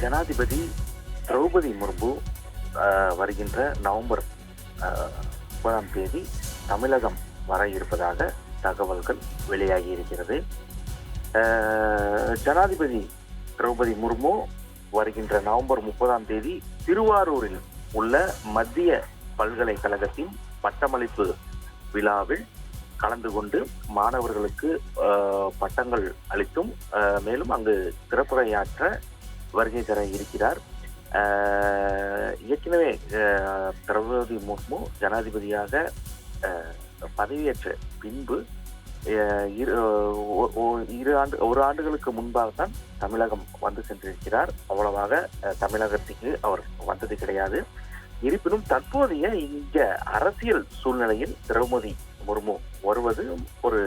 ஜனாதிபதி திரௌபதி முர்மு வருகின்ற நவம்பர் முப்பதாம் தேதி தமிழகம் வர இருப்பதாக தகவல்கள் வெளியாகி இருக்கிறது. ஜனாதிபதி திரௌபதி முர்மு வருகின்ற நவம்பர் முப்பதாம் தேதி திருவாரூரில் உள்ள மத்திய பல்கலைக்கழகத்தின் பட்டமளிப்பு விழாவில் கலந்து கொண்டு மாணவர்களுக்கு பட்டங்கள் அளித்தும் மேலும் அங்கு சிறப்புரையாற்ற வருகை தர இருக்கிறார். ஏற்கனவே திரௌபதி முர்மு ஜனாதிபதியாக பதவியேற்ற பின்பு இரு இரு ஆண்டு ஒரு ஆண்டுகளுக்கு முன்பாக தான் தமிழகம் வந்து சென்றிருக்கிறார். அவ்வளவாக தமிழகத்துக்கு அவர் வந்தது கிடையாது. இருப்பினும் தற்போதைய இங்க அரசியல் சூழ்நிலையில் திரௌபதி முர்மு வருவது ஒரு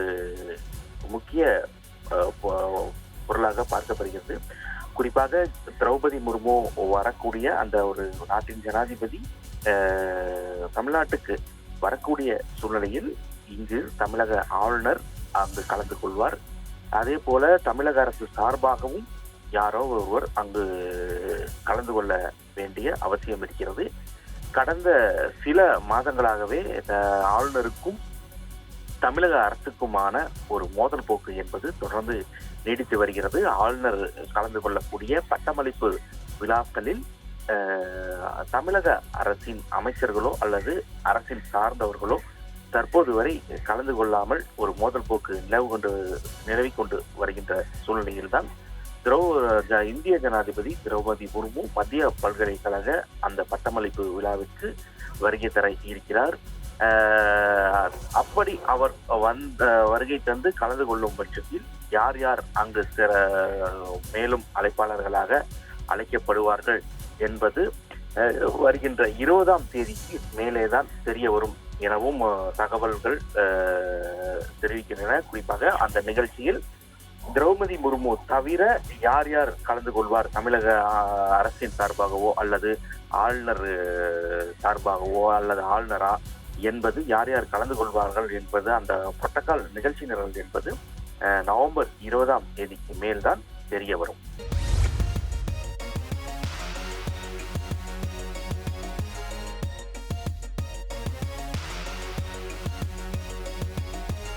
முக்கிய பொருளாக பார்க்கப்படுகிறது. குறிப்பாக திரௌபதி முர்மு வரக்கூடிய அந்த ஒரு நாட்டின் ஜனாதிபதி தமிழ்நாட்டுக்கு வரக்கூடிய சூழ்நிலையில் இங்கு தமிழக ஆளுநர் அங்கு கலந்து கொள்வார். அதே போல தமிழக அரசு சார்பாகவும் யாரோ ஒருவர் அங்கு கலந்து கொள்ள வேண்டிய அவசியம் இருக்கிறது. கடந்த சில மாதங்களாகவே ஆளுநருக்கும் தமிழக அரசுக்குமான ஒரு மோதல் போக்கு என்பது தொடர்ந்து நீடித்து வருகிறது. ஆளுநர் கலந்து கொள்ளக்கூடிய பட்டமளிப்பு விழாக்களில் தமிழக அரசின் அமைச்சர்களோ அல்லது அரசின் சார்ந்தவர்களோ தற்போது வரை கலந்து கொள்ளாமல் ஒரு மோதல் போக்கு நிலவு கொண்டு நிலவி கொண்டு வருகின்ற சூழ்நிலையில்தான் திரௌ ஜ- இந்திய ஜனாதிபதி திரௌபதி முர்மு மத்திய பல்கலைக்கழக அந்த பட்டமளிப்பு விழாவிற்கு வருகை தர இருக்கிறார். அப்படி அவர் வந்த வருகை தந்து கலந்து கொள்ளும் பட்சத்தில் யார் யார் அங்கு சிற- மேலும் அழைப்பாளர்களாக அழைக்கப்படுவார்கள் என்பது வருகின்ற இருபதாம் தேதிக்கு மேலேதான் தெரிய வரும் எனவும் தகவல்கள் தெரிவிக்கின்றன. குறிப்பாக அந்த நிகழ்ச்சியில் திரௌபதி முர்மு தவிர யார் யார் கலந்து கொள்வார்? தமிழக அரசின் சார்பாகவோ அல்லது ஆளுநர் சார்பாகவோ அல்லது ஆளுநரா என்பது யார் யார் கலந்து கொள்வார்கள் என்பது அந்த புரோட்டோக்கால் நிகழ்ச்சி நிரல் என்பது நவம்பர் இருபதாம் தேதிக்கு மேல்தான் தெரிய வரும்.